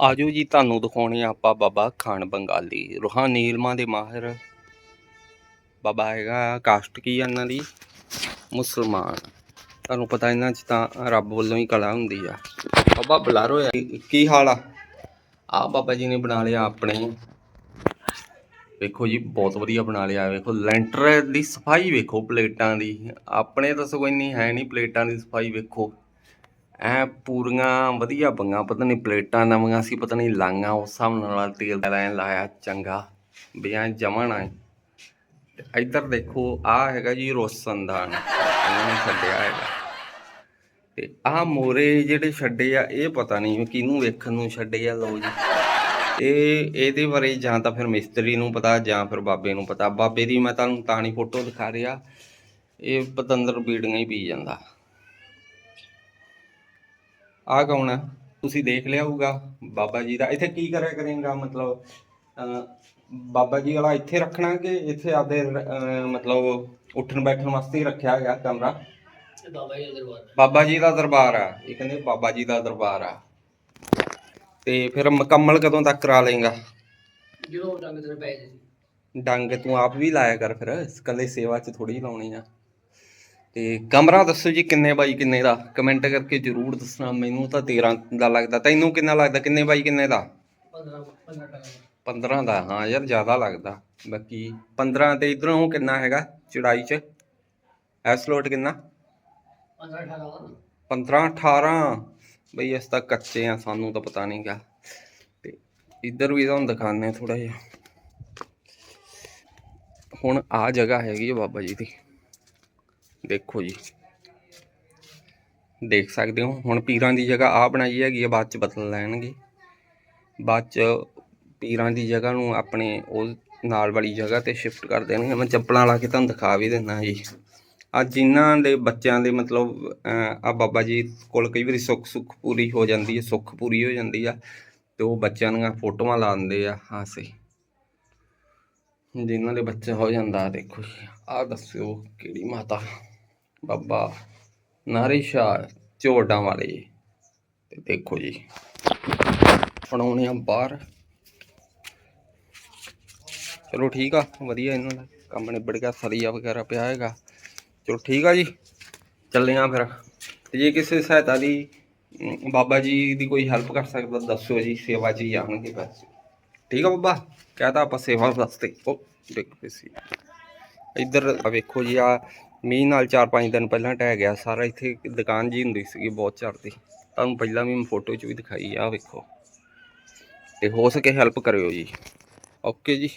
ਆਜੋ ਜੀ ਤੁਹਾਨੂੰ ਦਿਖਾਉਣੇ ਆ ਆਪਾਂ ਬਾਬਾ ਖਾਨ ਬੰਗਾਲੀ ਰੂਹਾਨੀ ਇਲਮਾਂ ਦੇ ਮਾਹਿਰ। ਬਾਬਾ ਹੈਗਾ ਕਾਸਟ ਕੀ ਆ ਇਹਨਾਂ ਦੀ? ਮੁਸਲਮਾਨ। ਤੁਹਾਨੂੰ ਪਤਾ ਇਹਨਾਂ 'ਚ ਤਾਂ ਰੱਬ ਵੱਲੋਂ ਹੀ ਕਲਾ ਹੁੰਦੀ ਆ। ਬਾਬਾ ਬੁਲਾਰੋ ਆ ਕੀ ਹਾਲ ਆ? ਆ ਬਾਬਾ ਜੀ ਨੇ ਬਣਾ ਲਿਆ ਆਪਣੇ। ਵੇਖੋ ਜੀ, ਬਹੁਤ ਵਧੀਆ ਬਣਾ ਲਿਆ। ਵੇਖੋ, ਲੈਂਟਰ ਦੀ ਸਫ਼ਾਈ ਵੇਖੋ, ਪਲੇਟਾਂ ਦੀ। ਆਪਣੇ ਤਾਂ ਸਗੋਂ ਇੰਨੀ ਹੈ ਨਹੀਂ, ਪਲੇਟਾਂ ਦੀ ਸਫ਼ਾਈ ਵੇਖੋ। ਐ ਪੂਰੀਆਂ ਵਧੀਆ ਬੰਗਾ ਪਤਾ ਨਹੀਂ ਪਲੇਟਾਂ ਨਵੀਆਂ ਸੀ, ਪਤਾ ਨਹੀਂ ਲਾਈਆਂ, ਉਸ ਹਿਸਾਬ ਨਾਲ ਤੇਲ ਦਾ ਐਂ ਲਾਇਆ, ਚੰਗਾ। ਵੀ ਐਂ ਜਮਣ ਆ ਇੱਧਰ ਦੇਖੋ ਆ ਹੈਗਾ ਜੀ ਰੋਸ਼ਨਦਾਨ ਇਹਨਾਂ ਨੇ ਛੱਡਿਆ ਹੈਗਾ। ਤੇ ਆਹ ਮੋਰੇ ਜਿਹੜੇ ਛੱਡੇ ਆ, ਇਹ ਪਤਾ ਨਹੀਂ ਕਿਹਨੂੰ ਵੇਖਣ ਨੂੰ ਛੱਡੇ ਆ, ਲਓ ਜੀ। ਇਹ, ਇਹਦੇ ਬਾਰੇ ਜਾਂ ਤਾਂ ਫਿਰ ਮਿਸਤਰੀ ਨੂੰ ਪਤਾ, ਜਾਂ ਫਿਰ ਬਾਬੇ ਨੂੰ ਪਤਾ। ਬਾਬੇ ਦੀ ਮੈਂ ਤੁਹਾਨੂੰ ਤਾਂ ਨਹੀਂ ਫੋਟੋ ਦਿਖਾ ਰਿਹਾ। ਇਹ ਪਤੰਦਰ ਬੀੜੀਆਂ ਹੀ ਪੀ ਜਾਂਦਾ। ਆ ਕੌਣ ਆ? ਤੁਸੀਂ ਦੇਖ ਲਿਆ ਹੋਊਗਾ ਬਾਬਾ ਜੀ ਦਾ। ਇੱਥੇ ਕੀ ਕਰਿਆ ਕਰੇਗਾ? ਮਤਲਬ ਬਾਬਾ ਜੀ ਵਾਲਾ ਇੱਥੇ ਰੱਖਣਾ ਕਿ ਇੱਥੇ ਆਪਦੇ ਮਤਲਬ ਉੱਠਣ ਬੈਠਣ ਵਾਸਤੇ ਹੀ ਰੱਖਿਆ ਗਿਆ ਕਮਰਾ? ਬਾਬਾ ਜੀ ਦਾ ਦਰਬਾਰ। ਹੈ। ਬਾਬਾ ਜੀ ਦਾ ਦਰਬਾਰ ਆ। ਇਹ ਕਹਿੰਦੇ ਬਾਬਾ ਜੀ ਦਾ ਦਰਬਾਰ ਆ। ਤੇ ਫਿਰ ਮੁਕੰਮਲ ਕਦੋਂ ਤੱਕ ਕਰਾ ਲੇਗਾ ਜਦੋਂ ਰੰਗ ਤੇ ਪੈ ਜੀ ਡੰਗ ਤੂੰ ਆਪ ਵੀ ਲਾਇਆ ਕਰ ਫਿਰ। ਇਕੱਲੇ ਸੇਵਾ 'ਚ ਥੋੜੀ ਲਾਉਣੀ ਆ। ਤੇ ਕਮਰਾ ਦੱਸੋ ਜੀ ਕਿੰਨੇ ਬਾਈ ਕਿੰਨੇ ਦਾ? ਕਮੈਂਟ ਕਰਕੇ ਜਰੂਰ ਦੱਸਣਾ ਮੈਨੂੰ ਤਾਂ 13 ਦਾ ਲੱਗਦਾ। ਤੈਨੂੰ ਕਿੰਨਾ ਲੱਗਦਾ? ਕਿੰਨੇ ਬਾਈ ਕਿੰਨੇ ਦਾ? 15 15 ਟਕਾ 15 ਦਾ? ਹਾਂ ਯਾਰ ਜ਼ਿਆਦਾ ਲੱਗਦਾ। ਬਾਕੀ 15 ਤੇ ਇਧਰੋਂ ਕਿੰਨਾ ਹੈਗਾ? ਚੜਾਈ 'ਚ? ਐਸ ਲੋਟ ਕਿੰਨਾ? 15 18 15 18 ਬਈ ਇਸ ਤਾਂ ਕੱਚੇ ਆ ਸਾਨੂੰ ਤਾਂ ਪਤਾ ਨਹੀਂਗਾ ਤੇ ਇੱਧਰ ਵੀ ਤੁਹਾਨੂੰ ਦਿਖਾਉਂਦੇ ਥੋੜਾ ਜਿਹਾ। ਹੁਣ ਆ ਜਗ੍ਹਾ ਹੈਗੀ ਬਾਬਾ ਜੀ ਦੀ। ਦੇਖੋ ਜੀ। ਦੇਖ ਸਕਦੇ ਹੋ, ਹੁਣ ਪੀਰਾਂ ਦੀ ਜਗ੍ਹਾ ਆ ਬਣਾਈ ਹੈਗੀ ਆ, ਬਾਅਦ ਚ ਬਦਲ ਲੈਣਗੇ। ਬਾਅਦ ਚ ਪੀਰਾਂ ਦੀ ਜਗ੍ਹਾ ਨੂੰ ਆਪਣੇ ਉਹ ਨਾਲ ਵਾਲੀ ਜਗ੍ਹਾ ਤੇ ਸ਼ਿਫਟ ਕਰ ਦੇਣਗੇ। ਮੈਂ ਚੱਪਲਾਂ ਲਾ ਕੇ ਤੁਹਾਨੂੰ ਦਿਖਾ ਵੀ ਦਿੰਦਾ ਜੀ। ਆ ਜਿਨ੍ਹਾਂ ਦੇ ਬੱਚਿਆਂ ਦੇ ਮਤਲਬ ਆ ਬਾਬਾ ਜੀ ਕੋਲ ਕਈ ਵਾਰੀ ਸੁੱਖ ਸੁੱਖ ਪੂਰੀ ਹੋ ਜਾਂਦੀ ਹੈ, ਸੁੱਖ ਪੂਰੀ ਹੋ ਜਾਂਦੀ ਆ, ਤੇ ਉਹ ਬੱਚਿਆਂ ਦੀਆਂ ਫੋਟੋਆਂ ਲਾ ਦਿੰਦੇ ਆ ਹਾਸੇ ਜਿਨ੍ਹਾਂ ਦੇ ਬੱਚੇ ਹੋ ਜਾਂਦਾ, ਦੇਖੋ ਜੀ ਆ ਦੱਸਿਓ ਕਿਹੜੀ ਮਾਤਾ। ਬਾਬਾ ਨਾਰਿਸ਼ਾ ਝੋਟਾਂ ਵਾਲੇ। ਤੇ ਦੇਖੋ ਜੀ ਫੜਾਉਣੇ ਆ ਬਾਹਰ। ਚਲੋ ਠੀਕ ਆ, ਵਧੀਆ ਇਹਨਾਂ ਦਾ ਕੰਮ ਨਿਬੜ ਗਿਆ, ਸਰੀਆ ਵਗੈਰਾ ਪਿਆ ਹੈਗਾ। ਚਲੋ ਠੀਕ ਆ ਜੀ, ਚੱਲੇ ਆ ਫਿਰ। ਤੇ ਜੇ ਕਿਸੇ ਸਹਾਇਤਾ ਦੀ ਬਾਬਾ ਜੀ ਦੀ ਕੋਈ ਹੈਲਪ ਕਰ ਸਕਦਾ ਦੱਸੋ ਜੀ, ਸੇਵਾ 'ਚ ਹੀ ਆਉਣਗੇ ਬਸ ਠੀਕ ਆ ਬਾਬਾ ਕਹਤਾ ਆਪਾਂ ਸੇਵਾ ਵਾਸਤੇ। ਉਹ ਦੇਖ ਪਈ ਇੱਧਰ ਆ ਵੇਖੋ ਜੀ, ਆ ਮੀਂਹ ਨਾਲ 4-5 ਦਿਨ ਪਹਿਲਾਂ ਟਹਿ ਗਿਆ, ਸਾਰਾ ਇੱਥੇ ਦੁਕਾਨ ਜੀ ਹੁੰਦੀ ਸੀਗੀ ਬਹੁਤ ਚੜਦੀ ਤੁਹਾਨੂੰ ਪਹਿਲਾਂ ਵੀ ਮੈਂ ਫੋਟੋ 'ਚ ਵੀ ਦਿਖਾਈ ਆ ਵੇਖੋ। ਤੇ ਹੋ ਸਕੇ ਹੈਲਪ ਕਰਿਓ ਜੀ। ਓਕੇ ਜੀ।